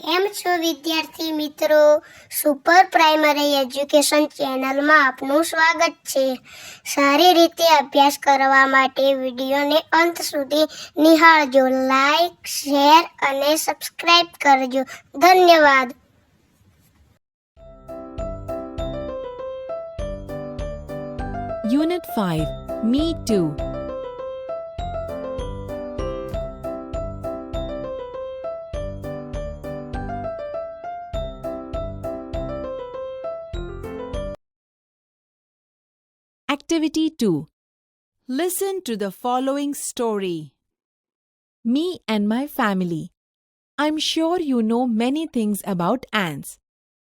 કેમ છો વિદ્યાર્થી મિત્રો સુપર પ્રાઇમરી એજ્યુકેશન ચેનલમાં આપનું સ્વાગત છે સારી રીતે અભ્યાસ કરવા માટે વિડીયોને અંત સુધી નિહાળજો લાઈક શેર અને સબસ્ક્રાઈબ કરજો ધન્યવાદ યુનિટ ફાઇવ મી ટુ Activity 2 Listen to the following story Me and my family. I'm sure you know many things about ants.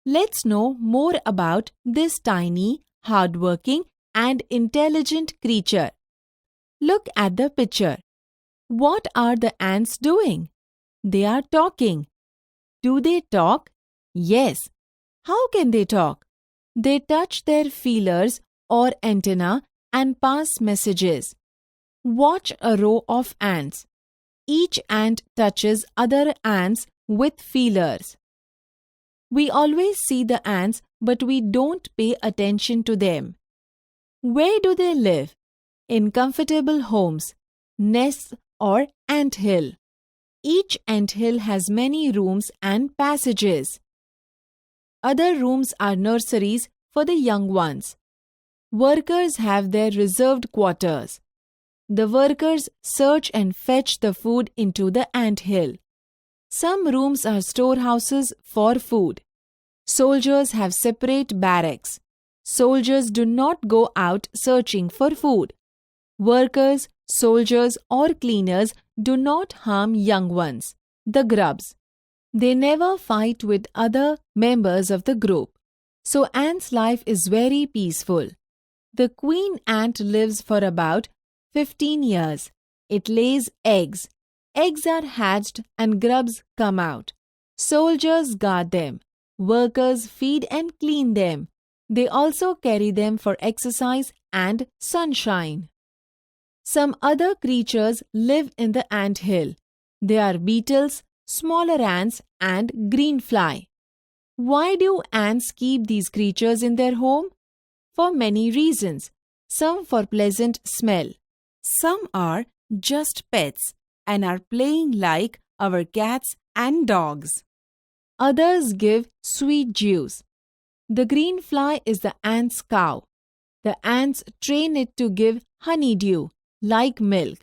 Let's know more about this tiny, hardworking, and intelligent creature. Look at the picture. What are the ants doing? They are talking. Do they talk? Yes. How can they talk? They touch their feelers or antenna and pass messages. Watch a row of ants. Each ant touches other ants with feelers. We always see the ants but we don't pay attention to them. Where do they live? In comfortable homes, nests or ant hill. Each ant hill has many rooms and passages. Other rooms are nurseries for the young ones. Workers have their reserved quarters. The workers search and fetch the food into the ant hill. Some rooms are storehouses for food. Soldiers have separate barracks. Soldiers do not go out searching for food. Workers, soldiers, or cleaners do not harm young ones, the grubs. They never fight with other members of the group. So ants' life is very peaceful. The queen ant lives for about 15 years. It lays eggs. Eggs are hatched and grubs come out. Soldiers guard them. Workers feed and clean them. They also carry them for exercise and sunshine. Some other creatures live in the ant hill. They are beetles, smaller ants, and green fly. Why do ants keep these creatures in their home? for many reasons, some for pleasant smell. Some are just pets and are playing like our cats and dogs. Others give sweet juice. The green fly is the ant's cow. The ants train it to give honeydew, like milk.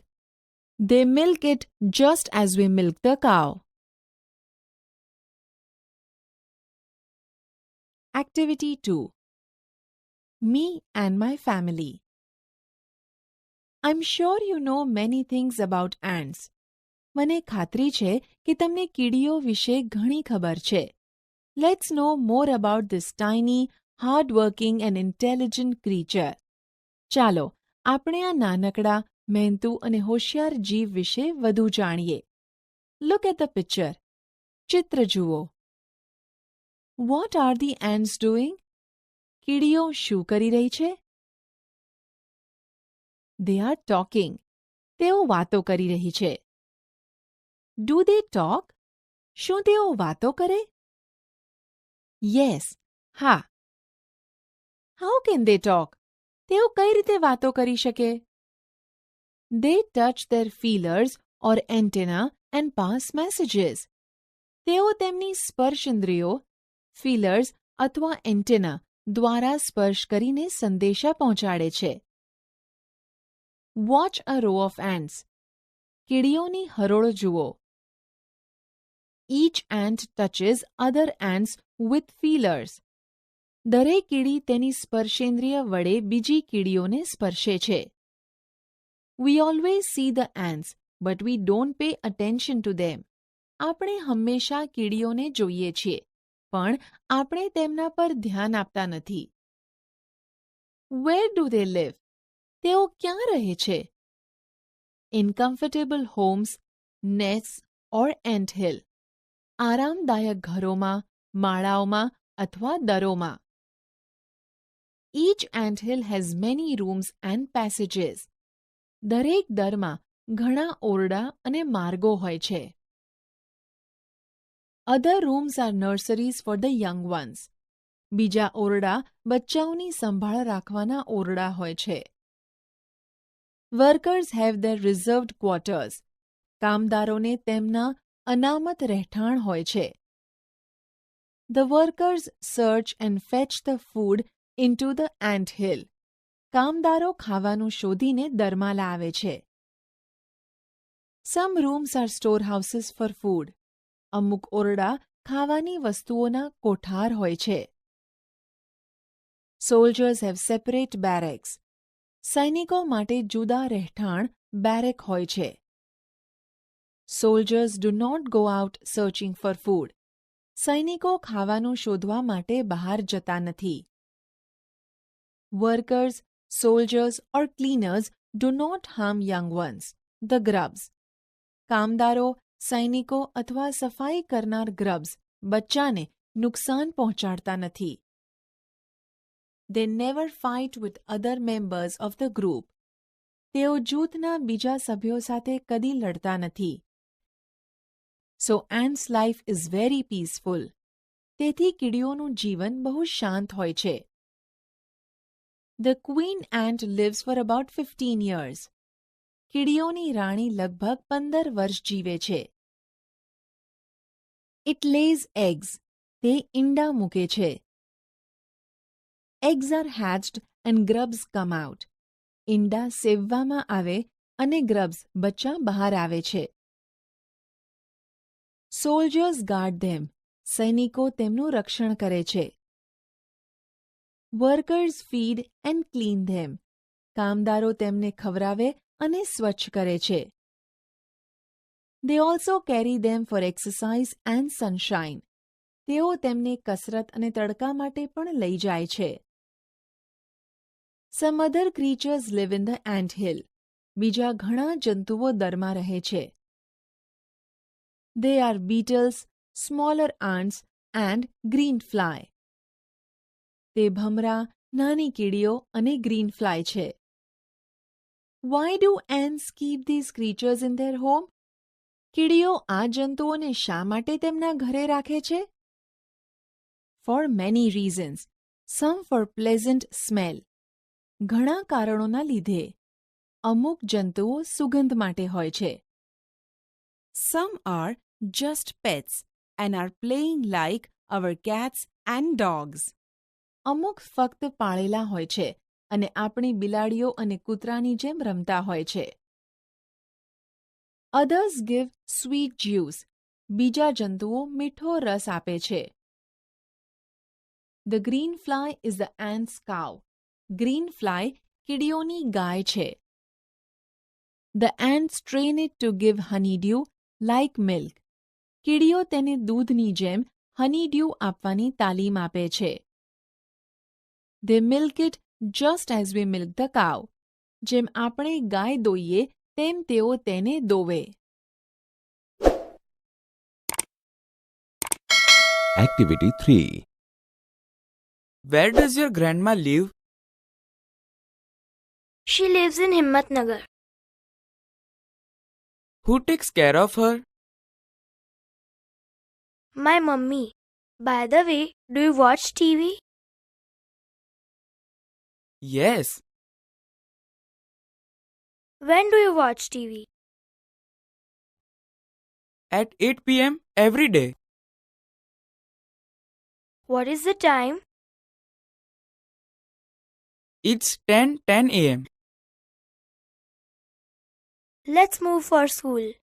They milk it just as we milk the cow. Activity 2 me and my family. I'm sure you know many things about ants. મને ખાતરી છે કે તમને કીડીઓ વિશે ઘણી ખબર છે. Let's know more about this tiny, hard-working and intelligent creature. ચાલો આપણે આ નાનકડા મહેનતુ અને હોશિયાર જીવ વિશે વધુ જાણીએ. Look at the picture. ચિત્ર What are the ants doing? કીડીઓ શું કરી રહી છે દે આર ટોકિંગ તેઓ વાતો કરી રહી છે ડુ દે ટોક શું તેઓ વાતો કરે યસ હા હાઉ કેન દે ટોક તેઓ કઈ રીતે વાતો કરી શકે they touch their feelers or antenna and pass messages તેઓ તેમની સ્પર્શ ઇન્દ્રિયો ફીલર્સ અથવા એન્ટેના દ્વારા સ્પર્શ કરીને સંદેશા પહોંચાડે છે watch a row of ants કીડીઓની હરોળ જુઓ each ant touches other ants with feelers દરેક કીડી તેની સ્પર્શેન્દ્રિય વડે બીજી કીડીઓને સ્પર્શે છે we always see the ants but we don't pay attention to them આપણે હંમેશા કીડીઓને જોઈએ છીએ પણ આપણે તેમના પર ધ્યાન આપતા નથી વેર ડુ દે લિવ તેઓ ક્યાં રહે છે in comfortable homes nests or ant hill આરામદાયક ઘરોમાં માળાઓમાં અથવા દરોમાં each ant hill has many rooms and passages. દરેક દરમાં ઘણા ઓરડા અને માર્ગો હોય છે. Other rooms are nurseries for the young ones બીજા ઓરડા બચ્ચાઓની સંભાળ રાખવાના ઓરડા હોય છે workers have their reserved quarters કામદારોને તેમના અનામત રહેઠાણ હોય છે the workers search and fetch the food into the ant anthill કામદારો ખાવાનું શોધીને દરમાં લાવે છે some rooms are storehouses for food અમુક ઓરડા ખાવાની વસ્તુઓના કોઠાર હોય છે સોલ્જર્સ હેવ સેપરેટ બેરેક્સ સૈનિકો માટે જુદા રહેઠાણ બેરેક હોય છે soldiers do not go out searching for food સૈનિકો ખાવાનું શોધવા માટે બહાર જતા નથી workers soldiers or cleaners do not harm young ones the grubs કામદારો સૈનિકો અથવા સફાઈ કરનાર ગ્રબ્સ બચ્ચાને નુકસાન પહોંચાડતા નથી they never fight with other members of the group તેઓ જૂથના બીજા સભ્યો સાથે કદી લડતા નથી so ants life is very peaceful તેથી કીડીઓનું જીવન બહુ શાંત હોય છે the queen ant lives for about fifteen years કીડીઓની રાણી લગભગ પંદર વર્ષ જીવે છે ઇટ લેઝ એગ્સ તે ઈંડા મૂકે છે eggs are hatched and grubs come out ઈંડા સેવવામાં આવે અને ગ્રબ્સ બચ્ચા બહાર આવે છે સોલ્જર્સ ગાર્ડ ધેમ સૈનિકો તેમનું રક્ષણ કરે છે workers feed and clean them કામદારો તેમને ખવરાવે અને સ્વચ્છ કરે છે they also carry them for exercise and sunshine તેઓ તેમને કસરત અને તડકા માટે પણ લઈ જાય છે some other creatures live in the ant hill બીજા ઘણા જંતુઓ દરમાં રહે છે they are beetles smaller ants and green fly તે ભમરા નાની કીડીઓ અને ગ્રીન ફ્લાય છે Why do ants keep these creatures in their home? કીડીઓ આ જંતુઓને શા માટે તેમના ઘરે For many reasons. Some for pleasant smell. ઘણા કારણોના લીધે અમુક જંતુઓ સુગંધ માટે હોય Some are just pets and are playing like our cats and dogs. અમુક ફક્ત પાળેલા હોય છે અને આપણી બિલાડીઓ અને કૂતરાની જેમ રમતા હોય છે અધર્સ ગીવ સ્વીટ જ્યુસ બીજા જંતુઓ મીઠો રસ આપે છે the green fly is the ant's cow green fly કીડીઓની ગાય છે the ants train it to give dew like milk કીડીઓ તેને દૂધની જેમ હની ડ્યુ આપવાની તાલીમ આપે છે they milk it just as we milk the cow. જેમ આપણે ગાય દોઈએ તેમ તેઓ તેને દોવે Activity 3 Where does your grandma live? She lives in Himmatnagar. Who takes care of her? My mummy. By the way, do you watch TV? Yes. When do you watch TV? At 8 pm every day. What is the time? It's 10 10 am. Let's move for school.